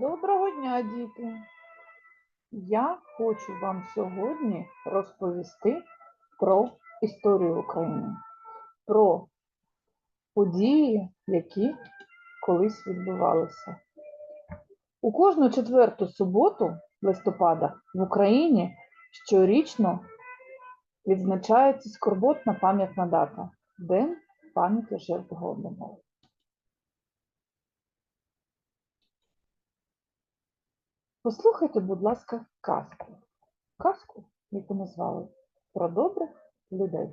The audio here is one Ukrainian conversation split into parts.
Доброго дня, діти! Я хочу вам сьогодні розповісти про історію України, про події, які колись відбувалися. У кожну четверту суботу листопада в Україні щорічно відзначається скорботна пам'ятна дата День пам'яті жертв Голодомору. Послухайте, будь ласка, казку. Казку, яку назвали про добрих людей.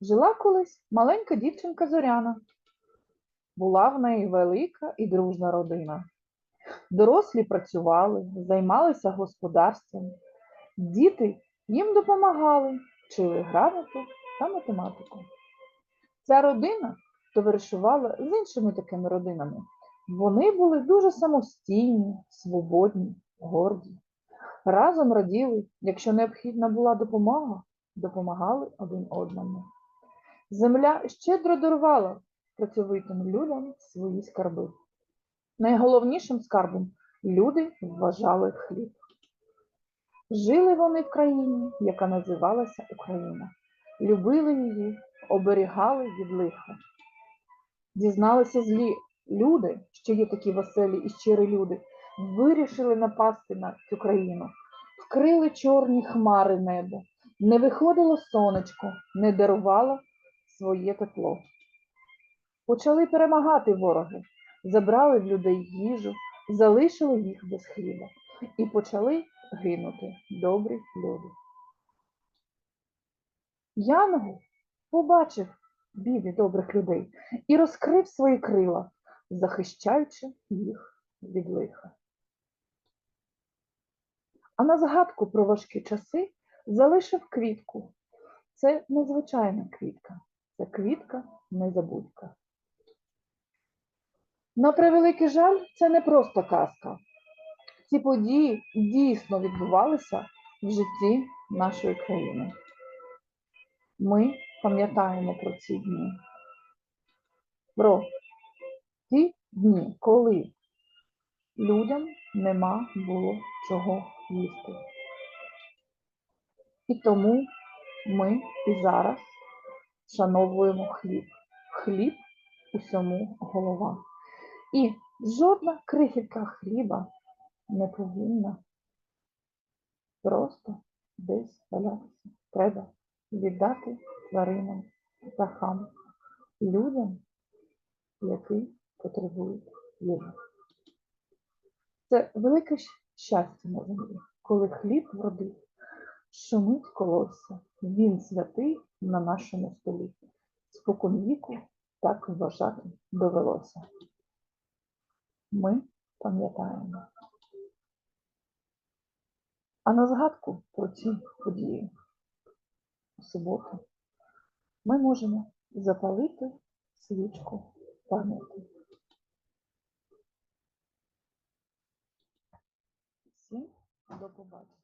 Жила колись маленька дівчинка Зоряна. Була в неї велика і дружна родина. Дорослі працювали, займалися господарством. Діти їм допомагали, вчили грамоту та математику. Ця родина товаришувала з іншими такими родинами. Вони були дуже самостійні, свободні, горді. Разом раділи, якщо необхідна була допомога, допомагали один одному. Земля щедро дарувала працьовитим людям свої скарби. Найголовнішим скарбом люди вважали хліб. Жили вони в країні, яка називалася Україна. Любили її, оберігали від лиха. Дізналися злі люди, що є такі веселі і щирі люди, вирішили напасти на цю країну, вкрили чорні хмари небо, не виходило сонечко, не дарувало своє тепло. Почали перемагати вороги, забрали в людей їжу, залишили їх без хліба. І почали гинути добрі люди. Янгол побачив біди добрих людей і розкрив свої крила, захищаючи їх від лиха. А на згадку про важкі часи залишив квітку. Це незвичайна квітка, це квітка незабудька. На превеликий жаль, це не просто казка. Ці події дійсно відбувалися в житті нашої країни. Ми пам'ятаємо про ці дні. Про ті дні, коли людям нема було чого їсти. І тому ми і зараз вшановуємо хліб. Хліб усьому голова. І жодна крихітка хліба не повинна просто десь валятися. Треба віддати тваринам, птахам, людям, які потребують їжі. Це велике щастя на землі, коли хліб вродить, шумить колосся, він святий на нашому столі. Спокон віку так вважати довелося. Ми пам'ятаємо. А на згадку про ці події у суботу ми можемо запалити свічку пам'яті. preocupados.